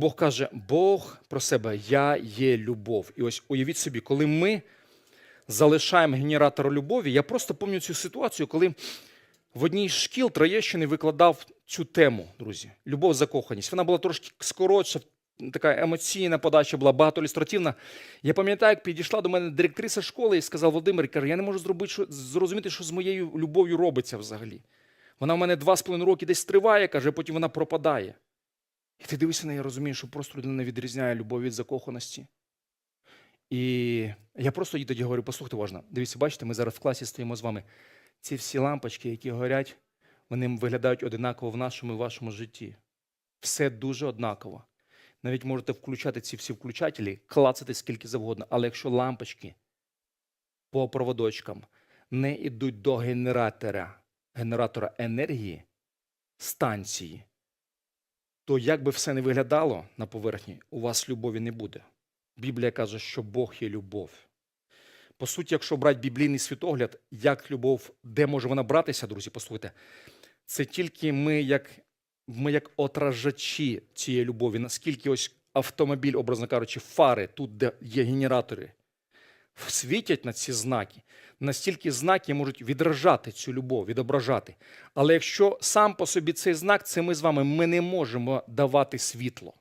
Бог каже, Бог про себе, я є любов. І ось уявіть собі, коли ми залишаємо генератор любові, я просто пам'ятаю цю ситуацію, коли в одній з шкіл Троєщини викладав цю тему, друзі. Любов, закоханість. Вона була трошки скоротша, така емоційна подача була багато ілюстративна. Я пам'ятаю, як підійшла до мене директриса школи і сказала Володимир, каже, я не можу зробити, що, зрозуміти, що з моєю любов'ю робиться взагалі. Вона в мене два з половиною роки десь триває, каже, потім вона пропадає. І ти дивишся на неї, розумієш, що просто людина відрізняє любов від закоханості. І я просто їй тоді говорю, послухайте уважно, дивіться, бачите, ми зараз в класі стоїмо з вами. Ці всі лампочки, які горять, вони виглядають одинаково в нашому і вашому житті. Все дуже однаково. Навіть можете включати ці всі включателі, клацати скільки завгодно. Але якщо лампочки по проводочкам не йдуть до генератора, генератора енергії, станції, то як би все не виглядало на поверхні, у вас любові не буде. Біблія каже, що Бог є любов. По суті, якщо брати біблійний світогляд, як любов, де може вона братися, друзі, послухайте, це тільки ми, як, ми як отражачі цієї любові, наскільки ось автомобіль, образно кажучи, фари, тут, де є генератори, світять на ці знаки, настільки знаки можуть відражати цю любов, відображати. Але якщо сам по собі цей знак, це ми з вами, ми не можемо давати світло.